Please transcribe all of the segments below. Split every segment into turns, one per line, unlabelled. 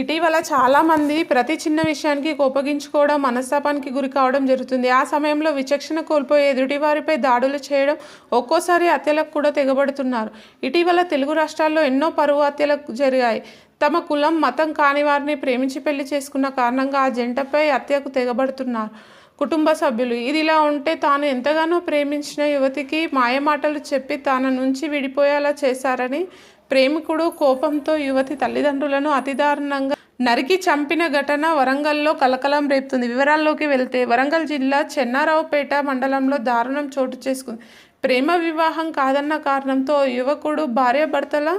ఇటీవల చాలామంది ప్రతి చిన్న విషయానికి కోపగించుకోవడం మనస్తాపానికి గురి కావడం జరుగుతుంది. ఆ సమయంలో విచక్షణ కోల్పోయి ఎదుటివారిపై దాడులు చేయడం ఒక్కోసారి హత్యలకు కూడా తెగబడుతున్నారు. ఇటీవల తెలుగు రాష్ట్రాల్లో ఎన్నో పరువు హత్యలు జరిగాయి. తమ కులం మతం కాని వారిని ప్రేమించి పెళ్ళి చేసుకున్న కారణంగా ఆ జంటపై హత్యకు తెగబడుతున్నారు కుటుంబ సభ్యులు. ఇది ఇలా ఉంటే తాను ఎంతగానో ప్రేమించిన యువతికి మాయమాటలు చెప్పి తన నుంచి విడిపోయేలా చేశారని ప్రేమికుడు కోపంతో యువతి తల్లిదండ్రులను అతి దారుణంగా నరికి చంపిన ఘటన వరంగల్లో కలకలం రేపుతుంది. వివరాల్లోకి వెళ్తే వరంగల్ జిల్లా చెన్నారావుపేట మండలంలో దారుణం చోటు చేసుకుంది. ప్రేమ వివాహం కాదన్న కారణంతో యువకుడు భార్యాభర్తల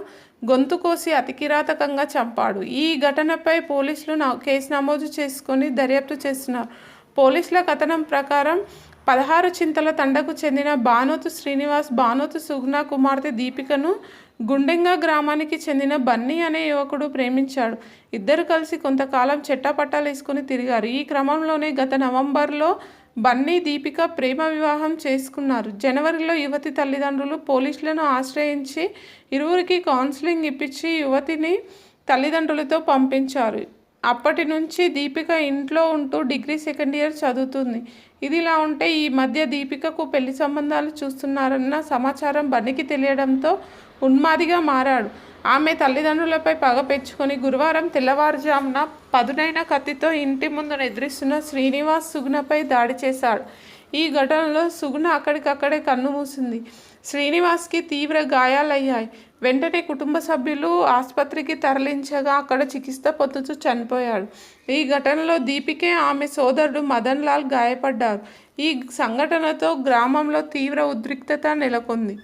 గొంతు కోసి అతి కిరాతకంగా చంపాడు. ఈ ఘటనపై పోలీసులు కేసు నమోదు చేసుకొని దర్యాప్తు చేస్తున్నారు. పోలీసుల కథనం ప్రకారం పదహారు చింతల తండకు చెందిన బానోతు శ్రీనివాస్ బానోతు సుగుణ కుమార్తె దీపికను గుండెంగా గ్రామానికి చెందిన బన్నీ అనే యువకుడు ప్రేమించాడు. ఇద్దరు కలిసి కొంతకాలం చెట్టాపట్టాలు వేసుకుని తిరిగారు. ఈ క్రమంలోనే గత నవంబర్లో బన్నీ దీపిక ప్రేమ వివాహం చేసుకున్నారు. జనవరిలో యువతి తల్లిదండ్రులు పోలీసులను ఆశ్రయించి ఇరువురికి కౌన్సిలింగ్ ఇప్పించి యువతిని తల్లిదండ్రులతో పంపించారు. అప్పటి నుంచి దీపిక ఇంట్లో ఉంటూ డిగ్రీ సెకండ్ ఇయర్ చదువుతుంది. ఇదిలా ఉంటే ఈ మధ్య దీపికకు పెళ్ళి సంబంధాలు చూస్తున్నారన్న సమాచారం బనికి తెలియడంతో ఉన్మాదిగా మారాడు. ఆమె తల్లిదండ్రులపై పగ పెంచుకొని గురువారం తెల్లవారుజామున పదునైన కత్తితో ఇంటి ముందు నిద్రిస్తున్న శ్రీనివాస్ సుగుణపై దాడి చేశాడు. ఈ ఘటనలో సుగుణ అక్కడికక్కడే కన్ను మూసింది. శ్రీనివాస్కి తీవ్ర గాయాలయ్యాయి. వెంటనే కుటుంబ సభ్యులు ఆసుపత్రికి తరలించగా అక్కడ చికిత్స పొందుతూ చనిపోయాడు. ఈ ఘటనలో దీపికే ఆమె సోదరుడు మదన్ లాల్ గాయపడ్డారు. ఈ సంఘటనతో గ్రామంలో తీవ్ర ఉద్రిక్తత నెలకొంది.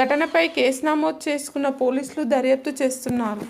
ఘటనపై కేసు నమోదు చేసుకున్న పోలీసులు దర్యాప్తు చేస్తున్నారు.